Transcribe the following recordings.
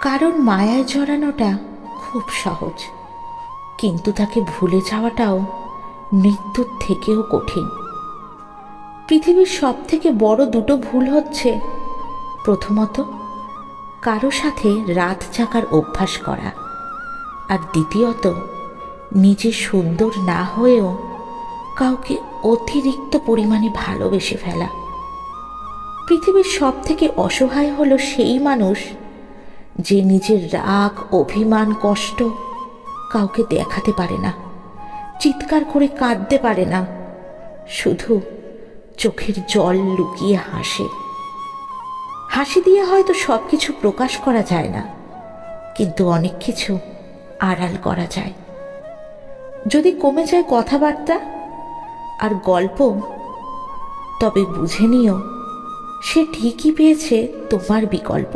কারণ মায়ায় জড়ানোটা খুব সহজ। কিন্তু তাকে ভুলে যাওয়াটাও মৃত্যুর থেকেও কঠিন। পৃথিবীর সব থেকে বড় দুটো ভুল হচ্ছে, প্রথমত, কারও সাথে রাত জাগার অভ্যাস করা। আর দ্বিতীয়ত, নিজে সুন্দর না হয়েও কাউকে অতিরিক্ত পরিমাণে ভালোবেসে ফেলা। পৃথিবীর সব থেকে অসহায় হলো সেই মানুষ যে নিজের রাগ, অভিমান, কষ্ট কাউকে দেখাতে পারে না, চিৎকার করে কাঁদতে পারে না, শুধু চোখের জল লুকিয়ে হাসে। হাসি দিয়ে হয়তো সব কিছু প্রকাশ করা যায় না, কিন্তু অনেক কিছু আড়াল করা যায়। যদি কমে যায় কথাবার্তা আর গল্প, তবে বুঝে নিও, সে ঠিকই পেয়েছে তোমার বিকল্প।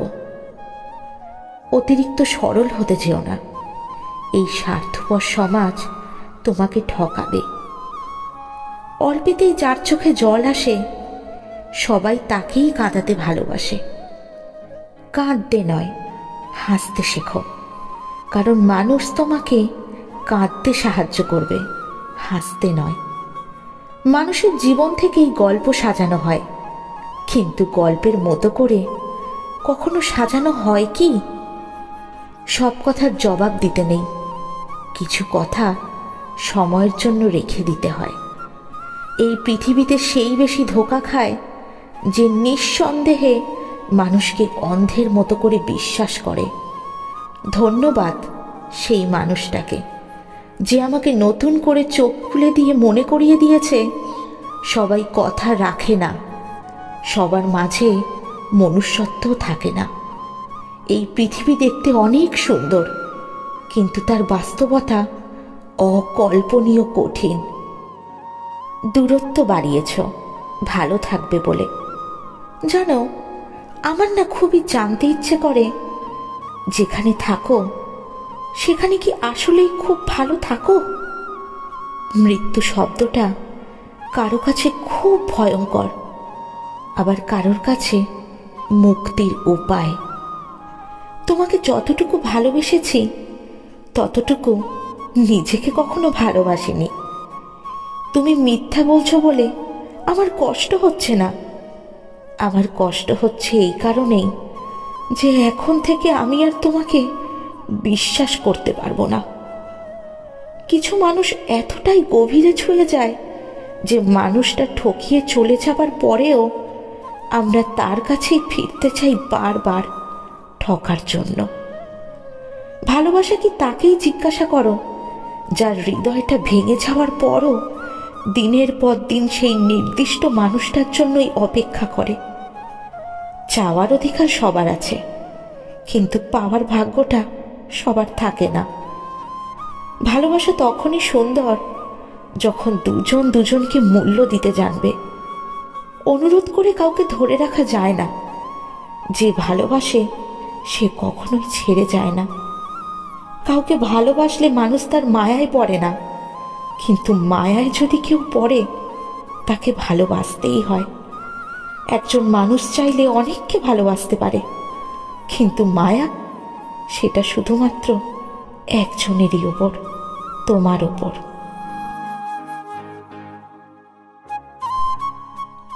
অতিরিক্ত সরল হতে যেও না। এই স্বার্থপর সমাজ তোমাকে ঠকাবে। অল্পেতেই যার চোখে জল আসে, সবাই তাকেই কাঁদাতে ভালোবাসে। কাঁদতে নয়, হাসতে শেখো। কারণ মানুষ তোমাকে কাঁদতে সাহায্য করবে, হাসতে নয়। মানুষের জীবন থেকেই গল্প সাজানো হয়, কিন্তু গল্পের মতো করে কখনো সাজানো হয় কি? সব কথার জবাব দিতে নেই। কিছু কথা সময়ের জন্য রেখে দিতে হয়। এই পৃথিবীতে সেই বেশি ধোকা খায় যে নিঃসন্দেহে মানুষকে অন্ধের মতো করে বিশ্বাস করে। ধন্যবাদ সেই মানুষটাকে। যে আমাকে নতুন করে চোখ খুলে দিয়ে মনে করিয়ে দিয়েছে, সবাই কথা রাখে না। সবার মাঝে মনুষ্যত্ব থাকে না। এই পৃথিবী দেখতে অনেক সুন্দর, কিন্তু তার বাস্তবতা অকল্পনীয় কঠিন। দূরত্ব বাড়িয়েছ, ভালো থাকবে বলে। জানো, আমার না খুবই জানতে ইচ্ছে করে, যেখানে থাকো, সেখানে কি আসলেই খুব ভালো থাকো? মৃত্যু শব্দটা কারও কাছে খুব ভয়ঙ্কর, আবার কারোর কাছে মুক্তির উপায়। তোমাকে যতটুকু ভালোবেসেছি, ততটুকু নিজেকে কখনো ভালোবাসিনি। তুমি মিথ্যা বলছো বলে আমার কষ্ট হচ্ছে না। আমার কষ্ট হচ্ছে এই কারণেই যে এখন থেকে আমি আর তোমাকে বিশ্বাস করতে পারব না। কিছু মানুষ এতটাই গভীরে ছুঁয়ে যায় যে মানুষটা ঠকিয়ে চলে যাবার পরেও আমরা তার কাছেই ফিরতে চাই বারবার। ঠকার জন্য। ভালোবাসা কি তাকেই জিজ্ঞাসা করো? যার হৃদয়টা ভেঙে যাওয়ার পরও দিনের পর দিন সেই নির্দিষ্ট মানুষটার জন্যই অপেক্ষা করে। চাওয়ার অধিকার সবার আছে, কিন্তু পাওয়ার ভাগ্যটা সবার থাকে না। ভালোবাসা তখনই সুন্দর যখন দুজন দুজনকে মূল্য দিতে জানবে। অনুরোধ করে কাউকে ধরে রাখা যায় না। যে ভালোবাসে সে কখনোই ছেড়ে যায় না। কাউকে ভালোবাসলে মানুষ তার মায়ায় পড়ে না। কিন্তু মায়ায় যদি কেউ পড়ে, তাকে ভালোবাসতেই হয়। একজন মানুষ চাইলে অনেককে ভালোবাসতে পারে। কিন্তু মায়া, সেটা শুধুমাত্র একজনেরই ওপর তোমার ওপর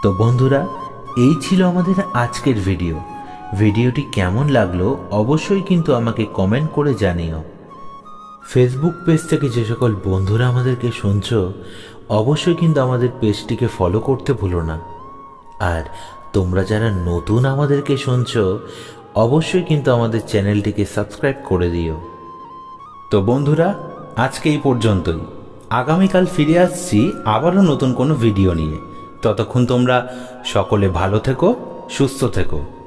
তো বন্ধুরা, এই ছিল আমাদের আজকের ভিডিও। ভিডিওটি কেমন লাগল অবশ্যই কিন্তু আমাকে কমেন্ট করে জানিও। ফেসবুক পেজ থেকে যে সকল বন্ধুরা আমাদেরকে শুনছো, অবশ্যই কিন্তু আমাদের পেজটিকে ফলো করতে ভুলো না। আর তোমরা যারা নতুন আমাদেরকে শুনছো, অবশ্যই কিন্তু আমাদের চ্যানেলটিকে সাবস্ক্রাইব করে দিও। তো বন্ধুরা, আজকে এই পর্যন্তই। আগামীকাল ফিরে আসছি আবারও নতুন কোনো ভিডিও নিয়ে। ততক্ষণ তোমরা সকলে ভালো থেকো, সুস্থ থেকো।